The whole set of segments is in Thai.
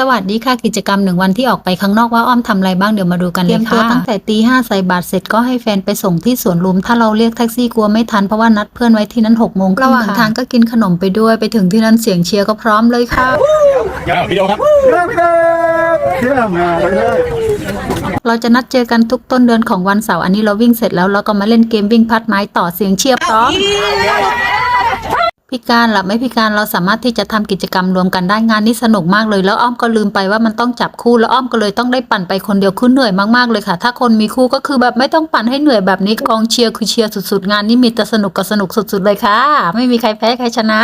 สวัสดีค่ะกิจกรรมหนึ่งวันที่ออกไปข้างนอกว่าอ้อมทำอะไรบ้างเดี๋ยวมาดูกันเลยค่ะเตรียมตัวตั้งแต่ตีห้าใส่บาตรเสร็จก็ให้แฟนไปส่งที่สวนลุม ถ้าเราเรียกแท็กซี่กลัวไม่ทันเพราะว่านัดเพื่อนไว้ที่นั้นหกโมงระหว่างทางก็กินขนมไปด้วยไปถึงที่นั้นเสียงเชียร์ก็พร้อมเลยค่ะยาววิดีโอครับเริ่มครับเที่ยงมาไปเลยเราจะนัดเจอกันทุกต้นเดือนของวันเสาร์อันนี้เราวิ่งเสร็จแล้วเราก็มาเล่นเกมวิ่งพัดไม้ต่อเสียงเชียร์พร้อม พิการหรอไม่พิการเราสามารถที่จะทำกิจกรรมรวมกันได้งานนี้สนุกมากเลย แล้วอ้อมก็ลืมไปว่ามันต้องจับคู่แล้วอ้อมก็เลยต้องได้ปั่นไปคนเดียวคือเหนื่อยมากๆเลยค่ะ ถ้าคนมีคู่ก็คือแบบไม่ต้องปั่นให้เหนื่อยแบบนี้กองเชียร์คือเชียร์สุดๆ งานนี้มีแต่สนุกกับสนุกสุด ๆ เลยค่ะ ไม่มีใครแพ้ใครชนะ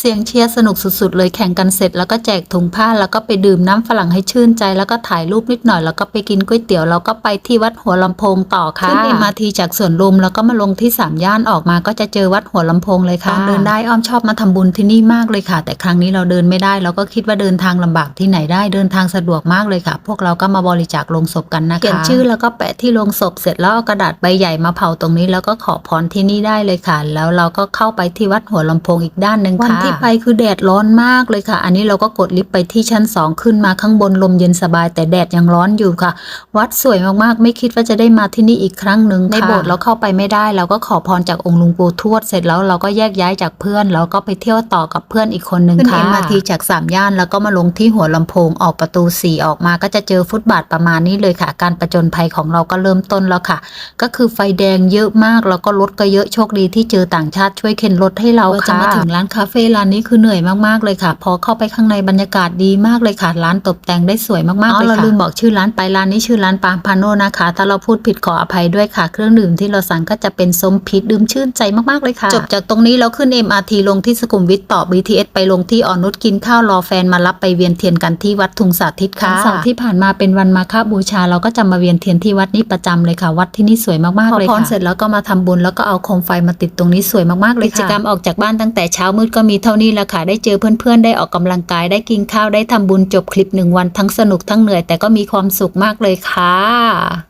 เสียงเชียร์สนุกสุดๆ เลยแข่งกันเสร็จแล้วก็แจกถุงผ้าแล้วก็ไปดื่มน้ำฝรั่งให้ชื่นใจ แล้วก็ถ่ายรูปนิดหน่อย แล้วก็ไปกินก๋วยเตี๋ยวแล้วก็ไปที่วัดหัวลำโพงต่อค่ะขึ้นเอ็มอาทีจากสวนลุมแล้วก็มาลงที่สามย่านออกมาก็จะเจอวัดหัวลำโพงเลยค่ะเดินได้อ้อมชอบมาทำบุญที่นี่มากเลยค่ะ แต่ครั้งนี้เราเดินไม่ได้เราก็คิดว่าเดินทางลำบากที่ไหนได้เดินทางสะดวกมากเลยค่ะ พวกเราก็มาบริจาคลงศพกันนะคะเขียนชื่อแล้วก็แปะที่ลงศพเสร็จแล้วเอากระดาษใบใหญ่มาเผาตรงนี้แล้วก็ขอพรที่นี่ได้เลยค่ะ แล้วเราก็เข้าไปที่วัดหัวลำโพงอีกด้านหนึ่งค่ะวันที่ไปคือแดดร้อนมากเลยค่ะ อันนี้เราก็กดลิฟต์ไปที่ชั้น2ขึ้นมาข้างบนลมเย็นสบาย แต่แดดยังร้อนอยู่ค่ะ วัดสวยมากๆ ไม่คิดว่าจะได้มาที่นี่อีกครั้งหนึ่งในโบสถ์เราเข้าไปไม่ได้ เราก็ขอพรจากองค์หลุงปู่ทวดเสร็จแล้วเราก็แยกย้ายจากเพื่อนแล้วก็ไปเที่ยวต่อกับเพื่อนอีกคนหนึ่งค่ะขึ้น MRT จากสามย่านแล้วก็มาลงที่หัวลำโพงออกประตูสี่ออกมาก็จะเจอฟุตบาทประมาณนี้เลยค่ะ การประจนภัยของเราก็เริ่มต้นแล้วค่ะ ก็คือไฟแดงเยอะมากแล้วก็รถก็เยอะโชคดีที่เจอต่างชาติช่วยเข็นรถให้เราค่ะจะมาถึงร้านคาเฟ่ร้านนี้คือเหนื่อยมากๆเลยค่ะ พอเข้าไปข้างในบรรยากาศดีมากเลยค่ะ ร้านตกแต่งได้สวยมากๆเลยค่ะเราลืมบอกชื่อร้านไปร้านนี้ชื่อร้านปามพาโนนะคะ ถ้าเราพูดผิดขออภัยด้วยค่ะ เครื่องดื่มที่เราสั่งก็จะเป็นส้มพิษดื่มชื่นใจมากๆเลยค่ะ จบจากตรงนี้เราขึ้น MRT ลงที่สุขุมวิทต่อ BTS ไปลงที่อ่อนนุชกินข้าวรอแฟนมารับไปเวียนเทียนกันที่วัดทุงสาธิตค่ะวันเสาร์ที่ผ่านมาเป็นวันมาฆบูชา เราก็จะมาเวียนเทียนที่วัดนี้ประจำเลยค่ะ วัดที่นี่สวยมากๆเลยค่ะพอพรเสร็จแล้วก็มาทำบุญแล้วก็เอาโคมไฟมาติดตรงนี้สวยมากๆเลยค่ะกิจกรรมออกจากบ้านตั้งแต่เช้ามืดก็มีเท่านี้แหละค่ะ ได้เจอเพื่อนๆ ได้ออกกำลังกาย ได้กินข้าว ได้ทำบุญจบคลิปหนึ่งวันทั้งสนุกทั้งเหนื่อย แต่ก็มีความสุขมากเลยค่ะ